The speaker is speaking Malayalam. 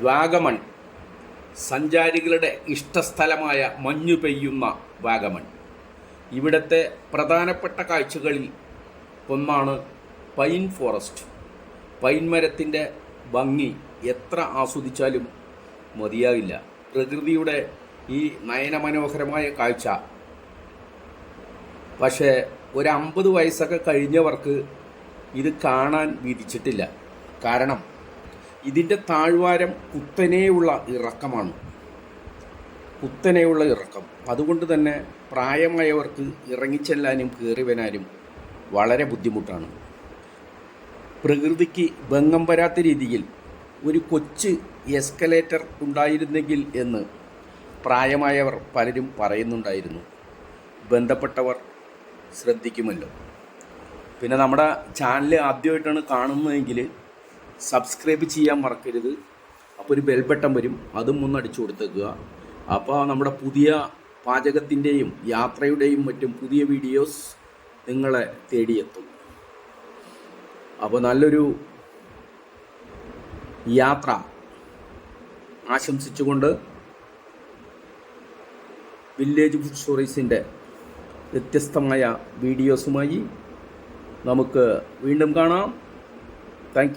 വാഗമൺ. സഞ്ചാരികളുടെ ഇഷ്ടസ്ഥലമായ മഞ്ഞു പെയ്യുന്ന വാഗമൺ. ഇവിടുത്തെ പ്രധാനപ്പെട്ട കാഴ്ചകളിൽ ഒന്നാണ് പൈൻ ഫോറസ്റ്റ്. പൈൻ മരത്തിന്റെ ഭംഗി എത്ര ആസ്വദിച്ചാലും മതിയാവില്ല. പ്രകൃതിയുടെ ഈ നയനമനോഹരമായ കാഴ്ച. പക്ഷേ ഒരു അമ്പത് വയസ്സൊക്കെ കഴിഞ്ഞവർക്ക് ഇത് കാണാൻ വിധിച്ചിട്ടില്ല കാരണം ഇതിന്റെ താഴ്വാരം കുത്തനെയുള്ള ഇറക്കമാണ്. കുത്തനെയുള്ള ഇറക്കം. അതുകൊണ്ട് തന്നെ പ്രായമായവർക്ക് ഇറങ്ങിച്ചെല്ലാനും കയറി വരാനും വളരെ ബുദ്ധിമുട്ടാണ്. പ്രകൃതിക്ക് ഭംഗം വരാത്ത രീതിയിൽ ഒരു കൊച്ച് എസ്കലേറ്റർ ഉണ്ടായിരുന്നെങ്കിൽ എന്ന് പ്രായമായവർ പലരും പറയുന്നുണ്ടായിരുന്നു. ബന്ധപ്പെട്ടവർ ശ്രദ്ധിക്കുമല്ലോ. പിന്നെ നമ്മുടെ ചാനൽ ആദ്യമായിട്ടാണ് കാണുന്നതെങ്കിൽ സബ്സ്ക്രൈബ് ചെയ്യാൻ മറക്കരുത്. അപ്പോൾ ഒരു ബെൽ ബട്ടൺ വരും. അതും ഒന്ന് അടിച്ചു കൊടുത്തേക്കുക. അപ്പോൾ നമ്മുടെ പുതിയ പാചകത്തിന്റെയും യാത്രയുടെയും മറ്റും പുതിയ വീഡിയോസ് നിങ്ങളെ തേടിയെത്തും. അപ്പോൾ നല്ലൊരു യാത്ര ആശംസിച്ചുകൊണ്ട് വില്ലേജ് ഫുഡ് സ്റ്റോറീസിന്റെ വ്യത്യസ്തമായ വീഡിയോസുമായി നമുക്ക് വീണ്ടും കാണാം. Thank